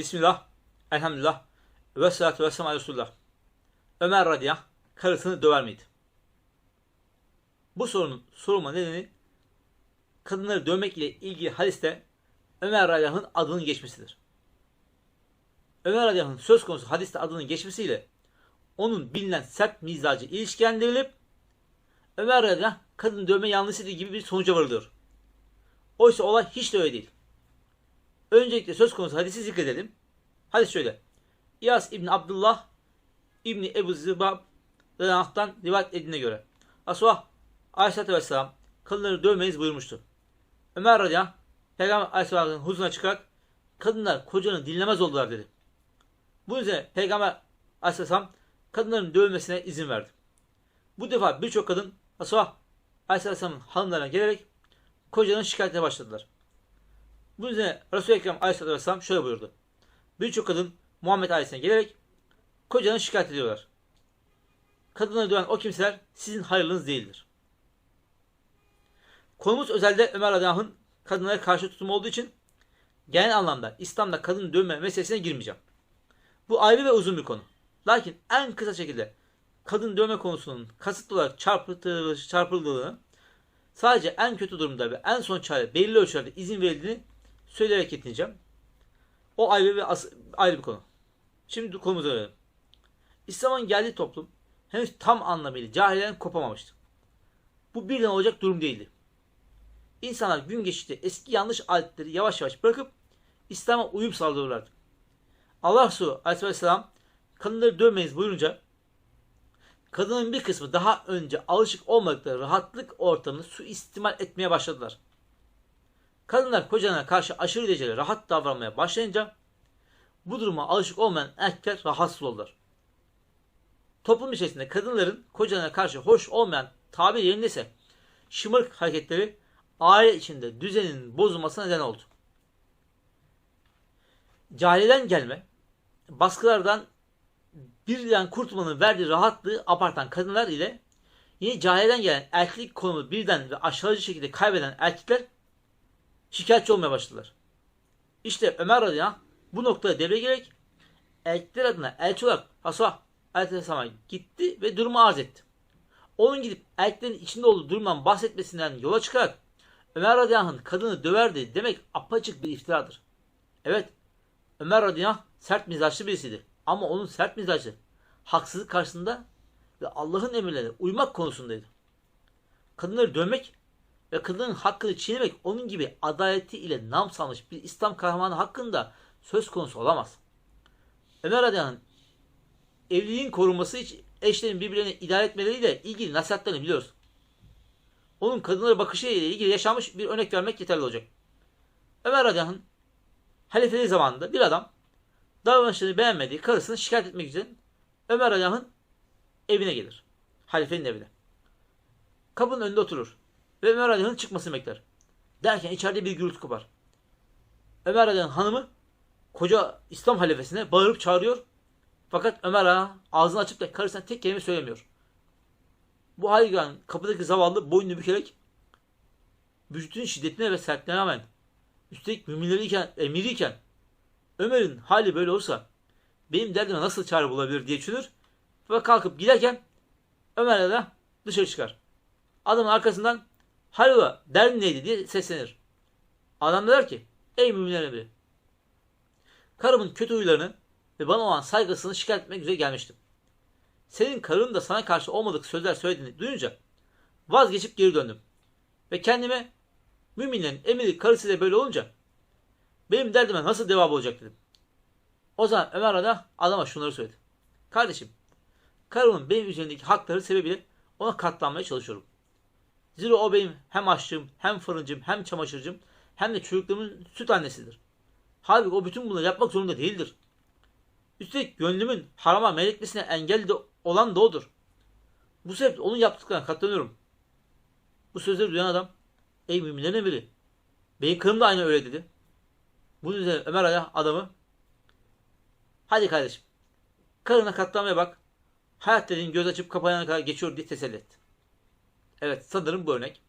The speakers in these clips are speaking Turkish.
Bismillah, elhamdülillah, ve salatu ve selam Resulullah. Ömer anh, karısını döver miydi? Bu sorunun sorulma nedeni kadınları dövmek ile ilgili hadiste Ömer radıyallahu anh'ın adının geçmesidir. Ömer anh söz konusu hadiste adının geçmesiyle onun bilinen sert mizacı ilişkilendirilip Ömer anh, kadın dövme yanlışıdır gibi bir sonuca varılıyor. Oysa olay hiç de öyle değil. Öncelikle söz konusu hadisi zikredelim. Hadis şöyle. İyas İbni Abdullah İbni Ebu Zibab Anah'tan rivayet edildiğine göre. Asuh Aleyhisselatü Vesselam kadınları dövmeyiz buyurmuştu. Ömer anh, Peygamber Aleyhisselam'ın huzuruna çıkarak kadınlar kocanı dinlemez oldular dedi. Bu üzerine Peygamber Aleyhisselam kadınların dövmesine izin verdi. Bu defa birçok kadın Asuh Aleyhisselam'ın hanımlarına gelerek kocanın şikayetine başladılar. Bunun üzerine Resul-i Ekrem Aleyhisselatü Vesselam şöyle buyurdu. Birçok kadın Muhammed ailesine gelerek kocanı şikayet ediyorlar. Kadınları döven o kimseler sizin hayırlınız değildir. Konumuz özelde Ömer Radıyallahu kadınlara karşı tutumu olduğu için genel anlamda İslam'da kadın dövme meselesine girmeyeceğim. Bu ayrı ve uzun bir konu. Lakin en kısa şekilde kadın dövme konusunun kasıtlı olarak çarpıtıldığını, çarpıldığını sadece en kötü durumda ve en son çare belirli ölçülerde izin verildiğini söyleyerek yetineceğim. O ayrı ve ayrı bir konu. Şimdi konumuza dönelim. İslam'ın geldiği toplum henüz tam anlamıyla cahilden kopamamıştı. Bu birden olacak durum değildi. İnsanlar gün geçtikçe eski yanlış adetleri yavaş yavaş bırakıp İslam'a uyum sağlıyorlardı. Allah Resulü Aleyhisselam kadınları dövmeyiz buyurunca kadının bir kısmı daha önce alışık olmadıkları rahatlık ortamını suistimal etmeye başladılar. Kadınlar kocalarına karşı aşırı derecede rahat davranmaya başlayınca bu duruma alışık olmayan erkekler rahatsız oldular. Toplum içerisinde kadınların kocalarına karşı hoş olmayan tabir yerindeyse şımarık hareketleri aile içinde düzenin bozulmasına neden oldu. Cahilden gelme, baskılardan birden kurtulmanın verdiği rahatlığı abartan kadınlar ile yine cahilden gelen erkeklik konumu birden ve aşağıcı şekilde kaybeden erkekler şikayetçi olmaya başladılar. İşte Ömer radıyallahu anh bu noktada devreye girerek erkekler adına elçi olarak Hasuha aleyhisselama gitti ve durumu arz etti. Onun gidip erkeklerin içinde olduğu durumdan bahsetmesinden yola çıkarak Ömer radıyallahu anh kadını döverdi demek apaçık bir iftiradır. Evet Ömer radıyallahu anh sert mizaçlı birisiydi. Ama onun sert mizacı haksızlık karşısında ve Allah'ın emirlerine uymak konusundaydı. Kadınları dövmek ve kadının hakkını çiğnemek onun gibi adaleti ile nam salmış bir İslam kahramanı hakkında söz konusu olamaz. Ömer Radyan'ın evliliğin korunması için eşlerin birbirlerini idare etmeleriyle ilgili nasihatlerini biliyoruz. Onun kadınlara bakışı ile ilgili yaşanmış bir örnek vermek yeterli olacak. Ömer Radyan'ın halifeliği zamanında bir adam davranışını beğenmediği karısını şikayet etmek için Ömer Radyan'ın evine gelir. Halifenin evine. Kapının önünde oturur ve Ömer Radyan'ın çıkmasını bekler. Derken içeride bir gürültü kopar. Ömer Radyan'ın hanımı koca İslam halifesine bağırıp çağırıyor. Fakat Ömer Radyan ağzını açıp da karısına tek kelime söylemiyor. Bu hali gören kapıdaki zavallı boynunu bükerek vücudun şiddetine ve sertliğine rağmen üstelik müminleriyken, emiriyken Ömer'in hali böyle olsa benim derdime nasıl çare bulabilir diye düşünür ve kalkıp giderken Ömer de dışarı çıkar. Adamın arkasından hayrola derdin neydi diye seslenir. Adam der ki ey müminler emri karımın kötü huylarını ve bana olan saygısını şikayet etmek üzere gelmiştim. Senin karın da sana karşı olmadık sözler söylediğini duyunca vazgeçip geri döndüm. Ve kendime müminlerin emiri karısıyla böyle olunca benim derdime nasıl devam olacak dedim. O zaman Ömer Ada adama şunları söyledi. Kardeşim, karımın benim üzerindeki hakları sebebiyle ona katlanmaya çalışıyorum. Zira o benim hem aşçım, hem fırıncım, hem çamaşırcım, hem de çocuklarımın süt annesidir. Halbuki o bütün bunları yapmak zorunda değildir. Üstelik gönlümün harama meyletmesine engel de olan da odur. Bu sebeple onun yaptıklarına katlanıyorum. Bu sözleri duyan adam, ey müminlerin emiri, benim karım da aynı öyle dedi. Bunun üzerine Ömer Aya adamı hadi kardeşim karına katlanmaya bak. Hayat dediğin göz açıp kapayana kadar geçiyor diye teselli etti. Evet sanırım bu örnek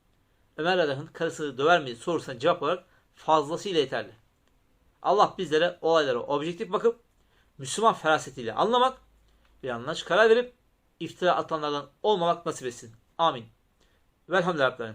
Ömer Adam'ın karısını döver mi sorusuna cevap olarak fazlasıyla yeterli. Allah bizlere olaylara objektif bakıp Müslüman ferasetiyle anlamak ve yanlış karar verip iftira atanlardan olmamak nasip etsin. Amin. Velhamdülillah.